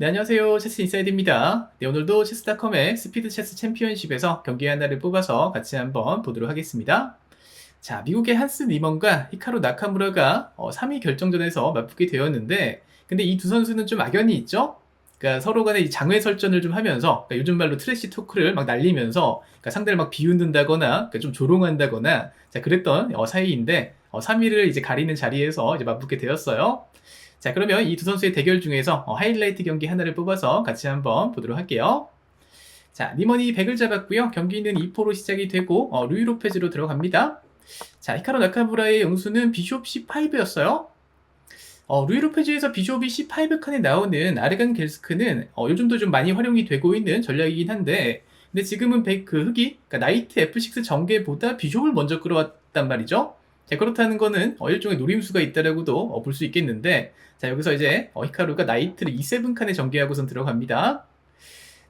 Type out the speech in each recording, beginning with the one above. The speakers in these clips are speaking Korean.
네, 안녕하세요. 체스 인사이드입니다. 네, 오늘도 체스닷컴의 스피드 체스 챔피언십에서 경기 하나를 뽑아서 같이 한번 보도록 하겠습니다. 자, 미국의 한스 니먼과 히카루 나카무라가 어, 3위 결정전에서 맞붙게 되었는데, 근데 이 두 선수는 좀 악연이 있죠? 그러니까 서로 간에 이 장외 설전을 좀 하면서, 그러니까 요즘 말로 트래시 토크를 막 날리면서, 그러니까 상대를 막 비웃는다거나, 그러니까 좀 조롱한다거나, 자, 그랬던 어, 사이인데, 어, 3위를 이제 가리는 자리에서 이제 맞붙게 되었어요. 자, 그러면 이 두 선수의 대결 중에서 어, 하이라이트 경기 하나를 뽑아서 같이 한번 보도록 할게요. 자, 니먼이 100을 잡았고요. 경기는 2포로 시작이 되고 어, 루이 로페즈로 들어갑니다. 자, 히카루 나카무라의 영수는 비숍 C5였어요. 어, 루이 로페즈에서 비숍이 C5 칸에 나오는 아르간 겔스크는 어, 요즘도 좀 많이 활용이 되고 있는 전략이긴 한데 근데 지금은 백, 그 흑이 그러니까 나이트 F6 전개보다 비숍을 먼저 끌어왔단 말이죠. 자, 그렇다는 거는 어, 일종의 노림수가 있다라고도 어, 볼 수 있겠는데 자 여기서 이제 어, 히카루가 나이트를 E7 칸에 전개하고선 들어갑니다.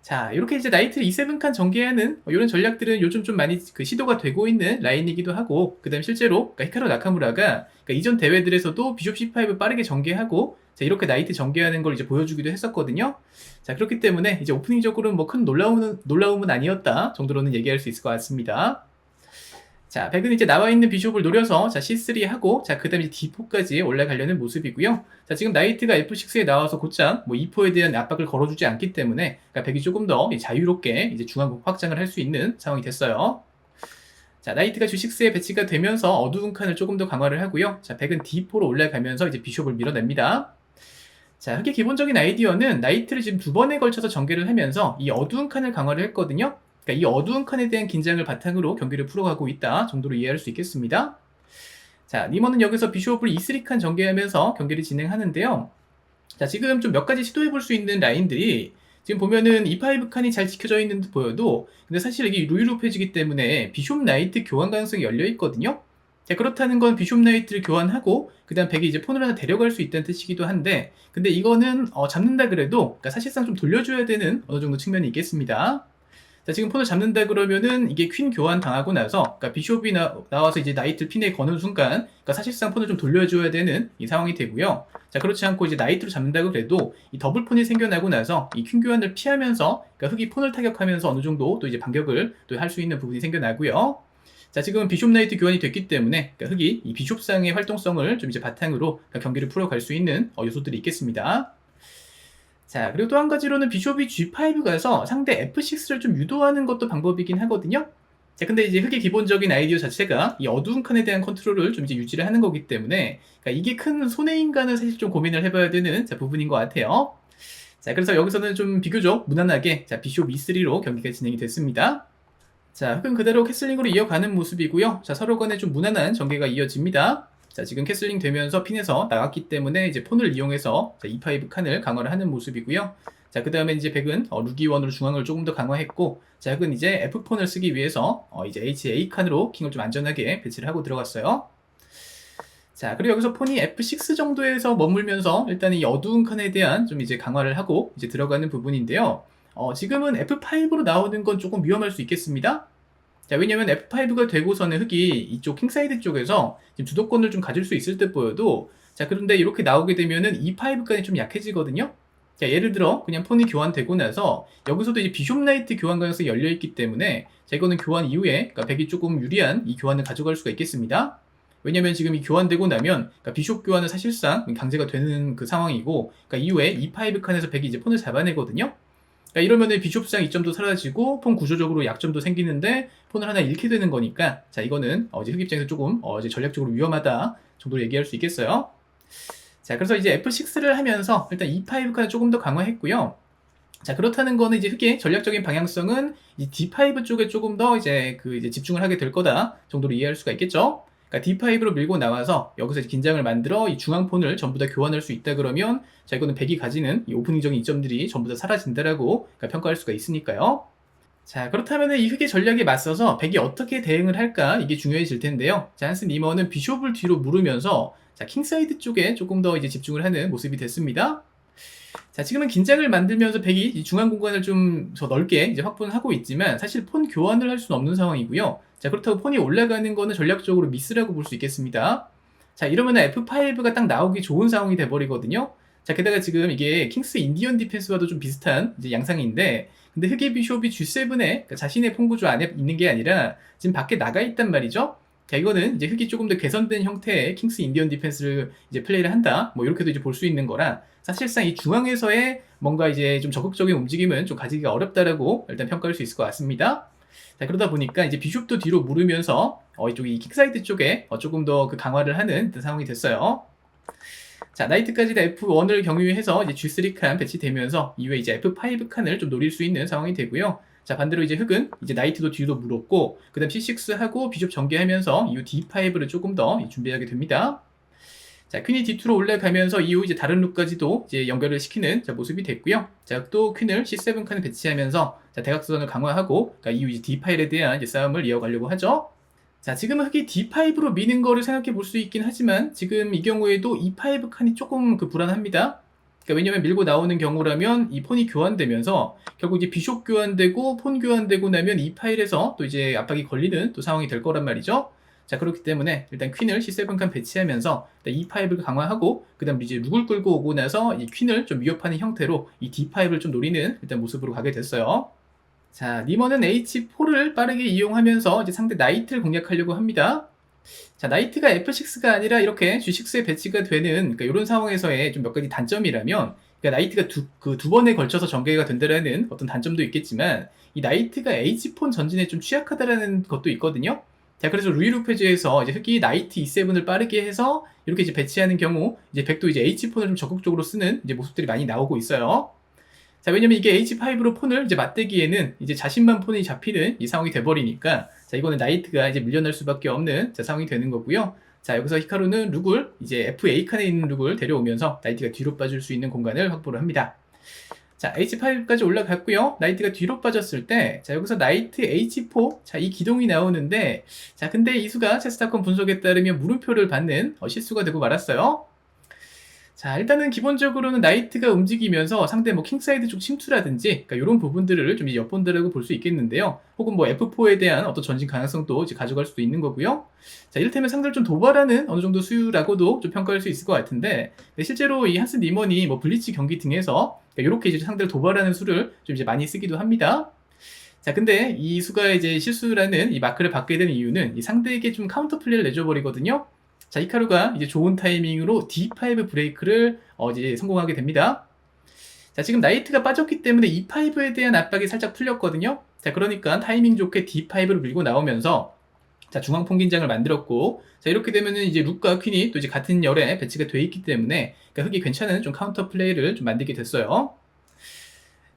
자 이렇게 이제 나이트를 E7 칸 전개하는 어, 이런 전략들은 요즘 좀 많이 그 시도가 되고 있는 라인이기도 하고 그 다음 실제로 그러니까 히카루 나카무라가 그러니까 이전 대회들에서도 비숍 C5 빠르게 전개하고 자 이렇게 나이트 전개하는 걸 이제 보여주기도 했었거든요. 자 그렇기 때문에 이제 오프닝적으로는 뭐 큰 놀라움은 놀라움은 아니었다 정도로는 얘기할 수 있을 것 같습니다. 자, 백은 이제 나와 있는 비숍을 노려서 자 C3 하고 자 그다음에 이제 D4까지 올라가려는 모습이고요. 자 지금 나이트가 F6에 나와서 곧장 뭐 E4에 대한 압박을 걸어주지 않기 때문에 그러니까 백이 조금 더 자유롭게 이제 중앙 확장을 할 수 있는 상황이 됐어요. 자 나이트가 G6에 배치가 되면서 어두운 칸을 조금 더 강화를 하고요. 자 백은 D4로 올라가면서 이제 비숍을 밀어냅니다. 자, 흑의 기본적인 아이디어는 나이트를 지금 두 번에 걸쳐서 전개를 하면서 이 어두운 칸을 강화를 했거든요. 그러니까 이 어두운 칸에 대한 긴장을 바탕으로 경기를 풀어가고 있다 정도로 이해할 수 있겠습니다. 자, 니먼은 여기서 비숍을 E3 칸 전개하면서 경기를 진행하는데요. 자, 지금 좀 몇 가지 시도해 볼 수 있는 라인들이 지금 보면은 E5 칸이 잘 지켜져 있는 듯 보여도 근데 사실 이게 루이로 페이지기 때문에 비숍 나이트 교환 가능성이 열려 있거든요. 자, 그렇다는 건 비숍 나이트를 교환하고 그 다음 백이 이제 폰을 하나 데려갈 수 있다는 뜻이기도 한데 근데 이거는 어, 잡는다 그래도 그러니까 사실상 좀 돌려줘야 되는 어느 정도 측면이 있겠습니다. 자, 지금 폰을 잡는다 그러면은 이게 퀸 교환 당하고 나서, 그러니까 비숍이 나, 나와서 이제 나이트를 핀에 거는 순간, 그러니까 사실상 폰을 좀 돌려줘야 되는 이 상황이 되고요. 자, 그렇지 않고 이제 나이트로 잡는다고 그래도 이 더블 폰이 생겨나고 나서 이 퀸 교환을 피하면서, 그러니까 흑이 폰을 타격하면서 어느 정도 또 이제 반격을 또 할 수 있는 부분이 생겨나고요. 자, 지금은 비숍 나이트 교환이 됐기 때문에, 그러니까 흑이 이 비숍상의 활동성을 좀 이제 바탕으로 그러니까 경기를 풀어갈 수 있는 어, 요소들이 있겠습니다. 자, 그리고 또 한 가지로는 비숍이 G5 가서 상대 F6를 좀 유도하는 것도 방법이긴 하거든요. 자, 근데 이제 흑의 기본적인 아이디어 자체가 이 어두운 칸에 대한 컨트롤을 좀 이제 유지를 하는 거기 때문에 그러니까 이게 큰 손해인가는 사실 좀 고민을 해봐야 되는 자, 부분인 것 같아요. 자, 그래서 여기서는 좀 비교적 무난하게 자, 비숍 E3로 경기가 진행이 됐습니다. 자, 흑은 그대로 캐슬링으로 이어가는 모습이고요. 자, 서로 간에 좀 무난한 전개가 이어집니다. 자, 지금 캐슬링 되면서 핀에서 나갔기 때문에 이제 폰을 이용해서 자, E5 칸을 강화를 하는 모습이고요. 자, 그 다음에 이제 백은 어, 루기원으로 중앙을 조금 더 강화했고, 자, 흑은 이제 F폰을 쓰기 위해서 어, 이제 HA 칸으로 킹을 좀 안전하게 배치를 하고 들어갔어요. 자, 그리고 여기서 폰이 F6 정도에서 머물면서 일단 이 어두운 칸에 대한 좀 이제 강화를 하고 이제 들어가는 부분인데요. 어, 지금은 F5로 나오는 건 조금 위험할 수 있겠습니다. 자, 왜냐면 F5가 되고서는 흑이 이쪽 킹사이드 쪽에서 지금 주도권을 좀 가질 수 있을 듯 보여도 자, 그런데 이렇게 나오게 되면은 E5까지 좀 약해지거든요. 자, 예를 들어 그냥 폰이 교환되고 나서 여기서도 이제 비숍 나이트 교환 가능성이 열려 있기 때문에 자, 이거는 교환 이후에 그러니까 백이 조금 유리한 이 교환을 가져갈 수가 있겠습니다. 왜냐면 지금 이 교환되고 나면 그러니까 비숍 교환은 사실상 강제가 되는 그 상황이고 그러니까 이후에 E5 칸에서 백이 이제 폰을 잡아내거든요. 그러니까 이러면은 비숍상 이점도 사라지고 폰 구조적으로 약점도 생기는데 폰을 하나 잃게 되는 거니까 자 이거는 어제 흑 입장에서 조금 어제 전략적으로 위험하다 정도로 얘기할 수 있겠어요. 자 그래서 이제 F6를 하면서 일단 E5까지 조금 더 강화했고요. 자 그렇다는 거는 이제 흑의 전략적인 방향성은 이 D5 쪽에 조금 더 이제 그 이제 집중을 하게 될 거다 정도로 이해할 수가 있겠죠. 그러니까 D5로 밀고 나와서 여기서 긴장을 만들어 이 중앙폰을 전부 다 교환할 수 있다 그러면 자 이거는 백이 가지는 이 오프닝적인 이점들이 전부 다 사라진다라고 그러니까 평가할 수가 있으니까요. 자 그렇다면 이 흑의 전략에 맞서서 백이 어떻게 대응을 할까 이게 중요해질 텐데요. 자 한스 니머는 비숍을 뒤로 물으면서 자 킹사이드 쪽에 조금 더 이제 집중을 하는 모습이 됐습니다. 자, 지금은 긴장을 만들면서 백이 중앙 공간을 좀 더 넓게 이제 확보는 하고 있지만 사실 폰 교환을 할 수는 없는 상황이고요. 자, 그렇다고 폰이 올라가는 거는 전략적으로 미스라고 볼 수 있겠습니다. 자, 이러면 F5가 딱 나오기 좋은 상황이 돼버리거든요. 자, 게다가 지금 이게 킹스 인디언 디펜스와도 좀 비슷한 양상인데, 근데 흑의 비숍이 G7에 그러니까 자신의 폰구조 안에 있는 게 아니라 지금 밖에 나가 있단 말이죠. 자, 이거는 이제 흑이 조금 더 개선된 형태의 킹스 인디언 디펜스를 이제 플레이를 한다. 뭐 이렇게도 이제 볼 수 있는 거라 사실상 이 중앙에서의 뭔가 이제 좀 적극적인 움직임은 좀 가지기가 어렵다라고 일단 평가할 수 있을 것 같습니다. 자, 그러다 보니까 이제 비숍도 뒤로 물으면서 어, 이쪽 이 킥사이드 쪽에 어, 조금 더 그 강화를 하는 상황이 됐어요. 자, 나이트까지 다 F1을 경유해서 이제 G3 칸 배치되면서 이후에 이제 F5 칸을 좀 노릴 수 있는 상황이 되고요. 자, 반대로 이제 흑은 이제 나이트도 뒤로 물었고, 그 다음 C6하고 비숍 전개하면서 이후 D5를 조금 더 준비하게 됩니다. 자, 퀸이 D2로 올라가면서 이후 이제 다른 룩까지도 이제 연결을 시키는 자, 모습이 됐고요. 자, 또 퀸을 C7 칸에 배치하면서 자, 대각선을 강화하고, 그러니까 이후 이제 D8에 대한 이제 싸움을 이어가려고 하죠. 자, 지금 흑이 D5로 미는 거를 생각해 볼 수 있긴 하지만 지금 이 경우에도 E5 칸이 조금 그 불안합니다. 그러니까 왜냐면 밀고 나오는 경우라면 이 폰이 교환되면서 결국 이제 비숍 교환되고 폰 교환되고 나면 이 파일에서 또 이제 압박이 걸리는 또 상황이 될 거란 말이죠. 자 그렇기 때문에 일단 퀸을 C7 칸 배치하면서 일단 E5를 강화하고 그 다음 이제 룩을 끌고 오고 나서 이 퀸을 좀 위협하는 형태로 이 D5를 좀 노리는 일단 모습으로 가게 됐어요. 자, 니머는 H4를 빠르게 이용하면서 이제 상대 나이트를 공략하려고 합니다. 자, 나이트가 F6가 아니라 이렇게 G6에 배치가 되는 그러니까 이런 상황에서의 좀 몇 가지 단점이라면 그러니까 나이트가 두, 그 두 번에 걸쳐서 전개가 된다라는 어떤 단점도 있겠지만 이 나이트가 H4 전진에 좀 취약하다라는 것도 있거든요. 자, 그래서 루이루페즈에서 이제 흑이 나이트 E7을 빠르게 해서 이렇게 이제 배치하는 경우 이제 백도 이제 H4를 좀 적극적으로 쓰는 이제 모습들이 많이 나오고 있어요. 자, 왜냐면 이게 H5로 폰을 이제 맞대기에는 이제 자신만 폰이 잡히는 이 상황이 돼버리니까 자, 이거는 나이트가 이제 밀려날 수밖에 없는 자, 상황이 되는 거고요. 자, 여기서 히카루는 룩을 이제 FA 칸에 있는 룩을 데려오면서 나이트가 뒤로 빠질 수 있는 공간을 확보를 합니다. 자, H5까지 올라갔고요. 나이트가 뒤로 빠졌을 때, 자, 여기서 나이트 H4, 자, 이 기동이 나오는데, 자, 근데 이 수가 체스타콘 분석에 따르면 물음표를 받는 어, 실수가 되고 말았어요. 자, 일단은 기본적으로는 나이트가 움직이면서 상대 뭐 킹사이드 쪽 침투라든지, 그러니까 이런 부분들을 좀 엿본다라고 볼 수 있겠는데요. 혹은 뭐 F4에 대한 어떤 전진 가능성도 이제 가져갈 수도 있는 거고요. 자, 이를테면 상대를 좀 도발하는 어느 정도 수유라고도 좀 평가할 수 있을 것 같은데, 실제로 이 한스 니먼이 뭐 블리치 경기 등에서 이렇게 이제 상대를 도발하는 수를 좀 이제 많이 쓰기도 합니다. 자, 근데 이 수가 이제 실수라는 이 마크를 받게 된 이유는 이 상대에게 좀 카운터 플레이를 내줘버리거든요. 자, 히카루가 이제 좋은 타이밍으로 D5 브레이크를 어, 이제 성공하게 됩니다. 자, 지금 나이트가 빠졌기 때문에 E5에 대한 압박이 살짝 풀렸거든요. 자, 그러니까 타이밍 좋게 D5를 밀고 나오면서 자, 중앙 폰긴장을 만들었고, 자, 이렇게 되면은 이제 룩과 퀸이 또 이제 같은 열에 배치가 돼 있기 때문에, 그러니까 흑이 괜찮은 좀 카운터 플레이를 좀 만들게 됐어요.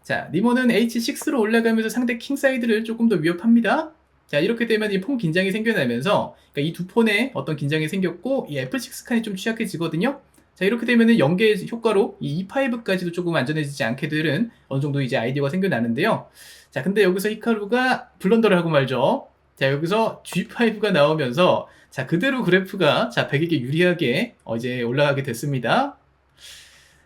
자, 니모는 H6로 올라가면서 상대 킹사이드를 조금 더 위협합니다. 자, 이렇게 되면 이 폰 긴장이 생겨나면서, 그러니까 이 두 폰에 어떤 긴장이 생겼고, 이 F6 칸이 좀 취약해지거든요. 자, 이렇게 되면은 연계 효과로 이 E5까지도 조금 안전해지지 않게 되는 어느 정도 이제 아이디어가 생겨나는데요. 자, 근데 여기서 히카루가 블런더를 하고 말죠. 자, 여기서 G5가 나오면서, 자, 그대로 그래프가, 자, 100에게 유리하게, 어, 이제 올라가게 됐습니다.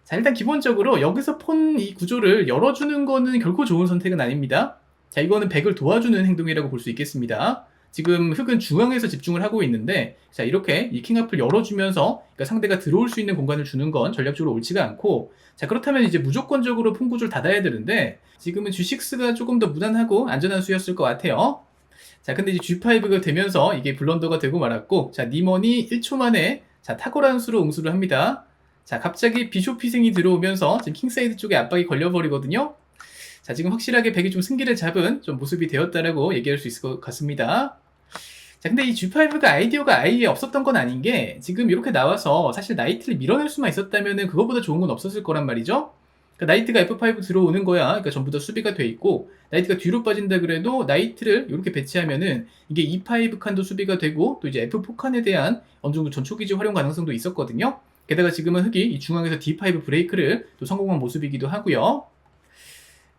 자, 일단 기본적으로 여기서 폰 이 구조를 열어주는 거는 결코 좋은 선택은 아닙니다. 자, 이거는 100을 도와주는 행동이라고 볼 수 있겠습니다. 지금 흑은 중앙에서 집중을 하고 있는데, 자, 이렇게 이 킹앞을 열어주면서, 그러니까 상대가 들어올 수 있는 공간을 주는 건 전략적으로 옳지가 않고, 자, 그렇다면 이제 무조건적으로 폰 구조를 닫아야 되는데, 지금은 G6가 조금 더 무난하고 안전한 수였을 것 같아요. 자, 근데 이제 G5가 되면서 이게 블런더가 되고 말았고, 자, 니먼이 1초 만에, 자, 탁월한 수로 응수를 합니다. 자, 갑자기 비숍 희생이 들어오면서 지금 킹사이드 쪽에 압박이 걸려버리거든요. 자, 지금 확실하게 백이 좀 승기를 잡은 좀 모습이 되었다라고 얘기할 수 있을 것 같습니다. 자, 근데 이 G5가 아이디어가 아예 없었던 건 아닌 게 지금 이렇게 나와서 사실 나이트를 밀어낼 수만 있었다면은 그거보다 좋은 건 없었을 거란 말이죠. 그러니까 나이트가 F5 들어오는 거야. 그러니까 전부 다 수비가 돼 있고 나이트가 뒤로 빠진다 그래도 나이트를 이렇게 배치하면은 이게 E5 칸도 수비가 되고 또 이제 F4 칸에 대한 어느 정도 전초기지 활용 가능성도 있었거든요. 게다가 지금은 흑이 이 중앙에서 D5 브레이크를 또 성공한 모습이기도 하고요.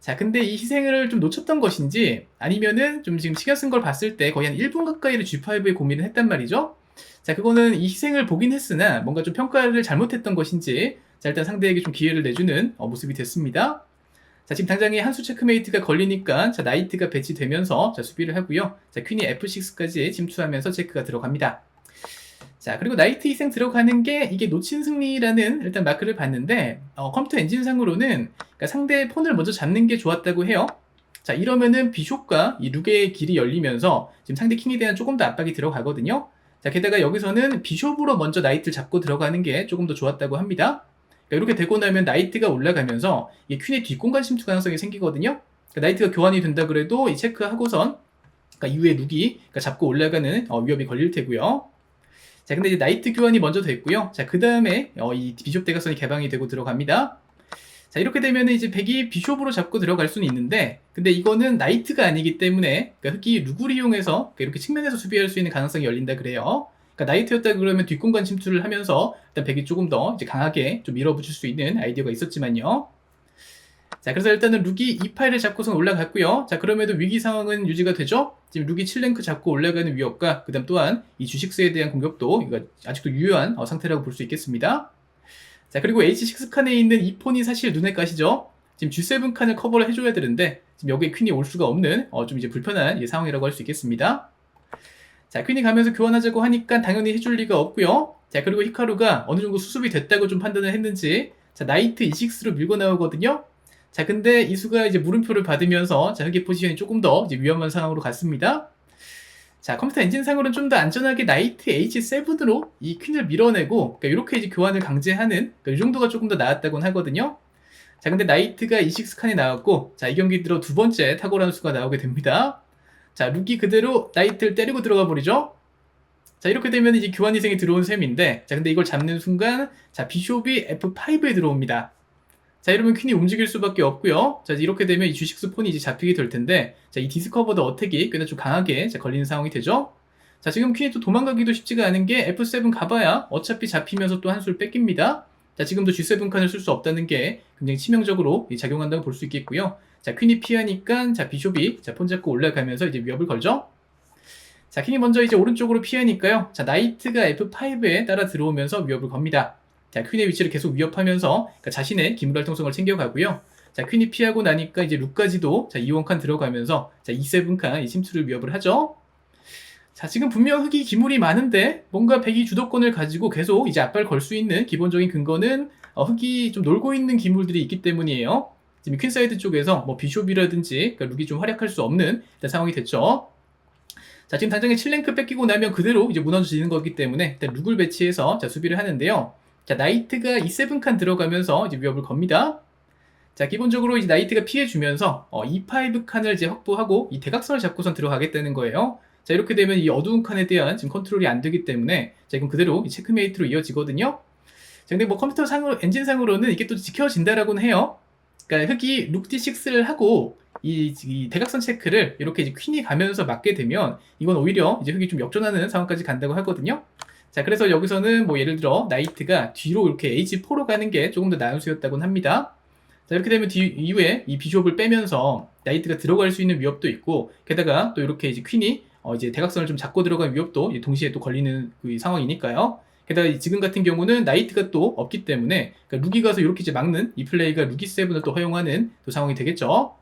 자, 근데 이 희생을 좀 놓쳤던 것인지 아니면은 좀 지금 시간 쓴걸 봤을 때 거의 한 1분 가까이를 G5에 고민을 했단 말이죠. 자, 그거는 이 희생을 보긴 했으나 뭔가 좀 평가를 잘못했던 것인지 자, 일단 상대에게 좀 기회를 내주는 어, 모습이 됐습니다. 자, 지금 당장에 한수 체크메이트가 걸리니까 자, 나이트가 배치되면서 자, 수비를 하고요. 자, 퀸이 F6까지 침투하면서 체크가 들어갑니다. 자, 그리고 나이트 희생 들어가는 게 이게 놓친 승리라는 일단 마크를 봤는데 어, 컴퓨터 엔진상으로는 그러니까 상대 폰을 먼저 잡는 게 좋았다고 해요. 자, 이러면은 비숍과 이 룩의 길이 열리면서 지금 상대 킹에 대한 조금 더 압박이 들어가거든요. 자, 게다가 여기서는 비숍으로 먼저 나이트를 잡고 들어가는 게 조금 더 좋았다고 합니다. 그러니까 이렇게 되고 나면 나이트가 올라가면서 이 퀸의 뒷공간 침투 가능성이 생기거든요. 그러니까 나이트가 교환이 된다 그래도 이 체크하고선 그러니까 이후에 룩이 그러니까 잡고 올라가는 어, 위협이 걸릴 테고요. 자, 근데 이제 나이트 교환이 먼저 됐고요. 자, 그 다음에 어, 이 비숍 대각선이 개방이 되고 들어갑니다. 자, 이렇게 되면 이제 백이 비숍으로 잡고 들어갈 수는 있는데, 근데 이거는 나이트가 아니기 때문에, 그러니까 흑이 룩을 이용해서 이렇게 측면에서 수비할 수 있는 가능성이 열린다 그래요. 그러니까 나이트였다 그러면 뒷공간 침투를 하면서 일단 백이 조금 더 이제 강하게 좀 밀어붙일 수 있는 아이디어가 있었지만요. 자, 그래서 일단은 룩이 2파일을 잡고선 올라갔고요. 자, 그럼에도 위기 상황은 유지가 되죠? 지금 룩이 7랭크 잡고 올라가는 위협과 그 다음 또한 이 주식수에 대한 공격도 이거 아직도 유효한 어, 상태라고 볼 수 있겠습니다. 자, 그리고 H6 칸에 있는 이 폰이 사실 눈에 가시죠? 지금 G7 칸을 커버를 해줘야 되는데 지금 여기에 퀸이 올 수가 없는 어, 좀 이제 불편한 이 상황이라고 할 수 있겠습니다. 자, 퀸이 가면서 교환하자고 하니까 당연히 해줄 리가 없고요. 자, 그리고 히카루가 어느 정도 수습이 됐다고 좀 판단을 했는지 자, 나이트 E6로 밀고 나오거든요. 자, 근데 이수가 이제 물음표를 받으면서 자, 흑의 포지션이 조금 더 위험한 상황으로 갔습니다. 자, 컴퓨터 엔진상으로는 좀 더 안전하게 나이트 H7으로 이 퀸을 밀어내고, 그러니까 이렇게 이제 교환을 강제하는, 그러니까 이 정도가 조금 더 나았다고는 하거든요. 자, 근데 나이트가 E6 칸에 나왔고, 자, 이 경기 들어 두 번째 탁월한 수가 나오게 됩니다. 자, 룩이 그대로 나이트를 때리고 들어가 버리죠. 자, 이렇게 되면 이제 교환 희생이 들어온 셈인데, 자, 근데 이걸 잡는 순간, 자, 비숍이 F5에 들어옵니다. 자, 이러면 퀸이 움직일 수밖에 없고요. 자, 이렇게 되면 이 주식수 폰이 이제 잡히게 될 텐데, 자, 이 디스커버드 어택이 꽤나 좀 강하게 자, 걸리는 상황이 되죠. 자, 지금 퀸이 또 도망가기도 쉽지가 않은 게 F7 가봐야 어차피 잡히면서 또 한 수를 뺏깁니다. 자, 지금도 G7 칸을 쓸 수 없다는 게 굉장히 치명적으로 이 작용한다고 볼 수 있겠고요. 자, 퀸이 피하니까 자, 비숍이 자, 폰 잡고 올라가면서 이제 위협을 걸죠. 자, 퀸이 먼저 이제 오른쪽으로 피하니까요. 자, 나이트가 F5에 따라 들어오면서 위협을 겁니다. 자, 퀸의 위치를 계속 위협하면서 그러니까 자신의 기물 활동성을 챙겨가고요. 자, 퀸이 피하고 나니까 이제 룩까지도 자, 2원칸 들어가면서 자, 2세븐칸 이 침투를 위협을 하죠. 자, 지금 분명 흑이 기물이 많은데 뭔가 백이 주도권을 가지고 계속 이제 압박을 걸수 있는 기본적인 근거는 어, 흑이 좀 놀고 있는 기물들이 있기 때문이에요. 지금 퀸사이드 쪽에서 뭐 비숍이라든지 그러니까 룩이 좀 활약할 수 없는 일단 상황이 됐죠. 자, 지금 당장에 7랭크 뺏기고 나면 그대로 이제 무너지는 거기 때문에 일단 룩을 배치해서 자, 수비를 하는데요. 자, 나이트가 이 세븐칸 들어가면서 이제 위협을 겁니다. 자, 기본적으로 이제 나이트가 피해주면서 어, E5 칸을 이제 확보하고 이 대각선을 잡고선 들어가겠다는 거예요. 자, 이렇게 되면 이 어두운 칸에 대한 지금 컨트롤이 안 되기 때문에 자, 이건 그대로 이 체크메이트로 이어지거든요. 자, 근데 뭐 컴퓨터 상으로, 엔진 상으로는 이게 또 지켜진다라고는 해요. 그러니까 흑이 룩 D6를 하고 이, 이, 대각선 체크를 이렇게 이제 퀸이 가면서 맞게 되면 이건 오히려 이제 흑이 좀 역전하는 상황까지 간다고 하거든요. 자, 그래서 여기서는 뭐 예를 들어 나이트가 뒤로 이렇게 H4로 가는 게 조금 더 나은 수였다고는 합니다. 자, 이렇게 되면 뒤, 이후에 이 비숍을 빼면서 나이트가 들어갈 수 있는 위협도 있고, 게다가 또 이렇게 이제 퀸이 어 이제 대각선을 좀 잡고 들어간 위협도 동시에 또 걸리는 그 상황이니까요. 게다가 지금 같은 경우는 나이트가 또 없기 때문에 그러니까 루기 가서 이렇게 이제 막는 이 플레이가 루기 세븐을 또 허용하는 또 상황이 되겠죠.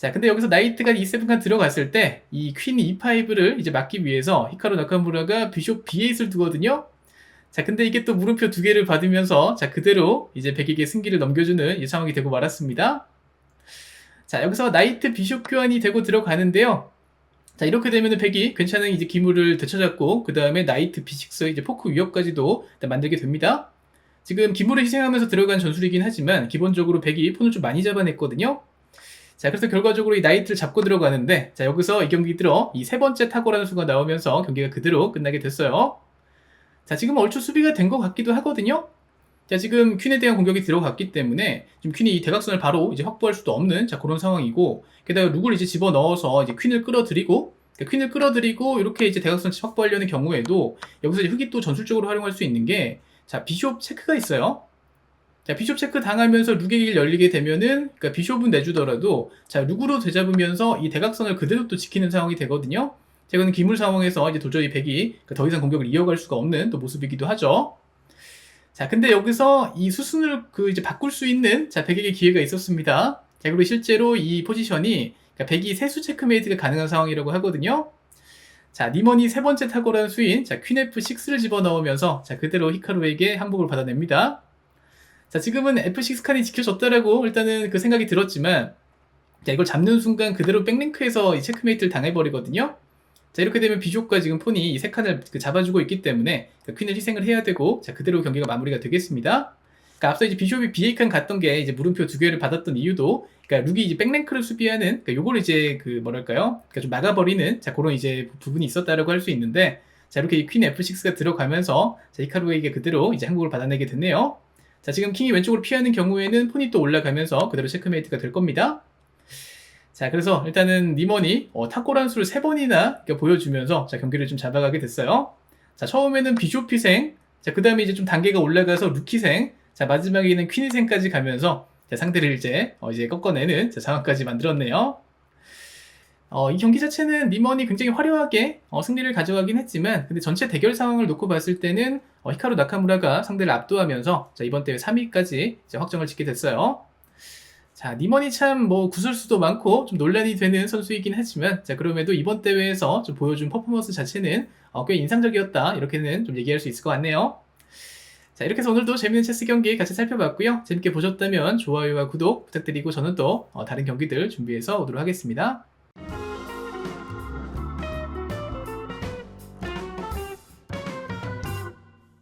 자, 근데 여기서 나이트가 E7칸 들어갔을 때 이퀸 E5를 이제 막기 위해서 히카루 나카무라가 비숍 B8을 두거든요. 자, 근데 이게 또 물음표 두 개를 받으면서 자, 그대로 이제 백에게 승기를 넘겨주는 이 상황이 되고 말았습니다. 자, 여기서 나이트 비숍 교환이 되고 들어가는데요. 자, 이렇게 되면은 백이 괜찮은 이제 기물을 되찾았고, 그 다음에 나이트 B6 이제 포크 위협까지도 만들게 됩니다. 지금 기물을 희생하면서 들어간 전술이긴 하지만, 기본적으로 백이 폰을 좀 많이 잡아냈거든요. 자, 그래서 결과적으로 이 나이트를 잡고 들어가는데, 자, 여기서 이 경기 들어 이 세 번째 타고라는 수가 나오면서 경기가 그대로 끝나게 됐어요. 자, 지금 얼추 수비가 된 것 같기도 하거든요. 자, 지금 퀸에 대한 공격이 들어갔기 때문에 지금 퀸이 이 대각선을 바로 이제 확보할 수도 없는 자, 그런 상황이고, 게다가 룩을 이제 집어 넣어서 이제 퀸을 끌어들이고, 그러니까 퀸을 끌어들이고 이렇게 이제 대각선 확보하려는 경우에도 여기서 이제 흑이 또 전술적으로 활용할 수 있는 게, 자, 비숍 체크가 있어요. 자, 비숍 체크 당하면서 룩의 길 열리게 되면은, 그러니까 비숍은 내주더라도, 자, 룩으로 되잡으면서 이 대각선을 그대로 또 지키는 상황이 되거든요. 자, 이거는 기물 상황에서 이제 도저히 백이 그더 이상 공격을 이어갈 수가 없는 또 모습이기도 하죠. 자, 근데 여기서 이 수순을 그 이제 바꿀 수 있는 자, 백에게 기회가 있었습니다. 자, 그리고 실제로 이 포지션이 그러니까 백이 세수 체크메이트가 가능한 상황이라고 하거든요. 자, 니먼이 세 번째 탁월한 수인, 자, 퀸 F6를 집어넣으면서, 자, 그대로 히카루에게 항복을 받아냅니다. 자, 지금은 F6 칸이 지켜졌다라고 일단은 그 생각이 들었지만, 자, 이걸 잡는 순간 그대로 백링크에서 이 체크메이트를 당해버리거든요. 자, 이렇게 되면 비족과 지금 폰이 이 세 칸을 그 잡아주고 있기 때문에 그 퀸을 희생을 해야 되고, 자, 그대로 경기가 마무리가 되겠습니다. 그러니까 앞서 이제 비숍이 BA칸 갔던 게 이제 물음표 두 개를 받았던 이유도, 그러니까 룩이 이제 백랭크를 수비하는, 그러니까 요걸 이제 그 뭐랄까요? 그러니까 좀 막아버리는, 자, 그런 이제 부분이 있었다라고 할 수 있는데, 자, 이렇게 이퀸 F6가 들어가면서, 자, 히카루에게 그대로 이제 항복을 받아내게 됐네요. 자, 지금 킹이 왼쪽으로 피하는 경우에는 폰이 또 올라가면서 그대로 체크메이트가 될 겁니다. 자, 그래서 일단은 니먼이 어, 탁골한 수를 세 번이나 보여주면서 자, 경기를 좀 잡아가게 됐어요. 자, 처음에는 비숍 희생, 자, 그 다음에 이제 좀 단계가 올라가서 룩 희생, 자, 마지막에는 퀸 희생까지 가면서 자, 상대를 이제, 어, 이제 꺾어내는 자, 상황까지 만들었네요. 어, 이 경기 자체는 니먼이 굉장히 화려하게 어, 승리를 가져가긴 했지만, 근데 전체 대결 상황을 놓고 봤을 때는 어, 히카루 나카무라가 상대를 압도하면서 자, 이번 대회 3위까지 확정을 짓게 됐어요. 자, 니먼이 참 뭐 구설수도 많고 좀 논란이 되는 선수이긴 하지만, 자, 그럼에도 이번 대회에서 좀 보여준 퍼포먼스 자체는 어, 꽤 인상적이었다. 이렇게는 좀 얘기할 수 있을 것 같네요. 자, 이렇게 해서 오늘도 재밌는 체스 경기 같이 살펴봤고요. 재밌게 보셨다면 좋아요와 구독 부탁드리고 저는 또 어, 다른 경기들 준비해서 오도록 하겠습니다.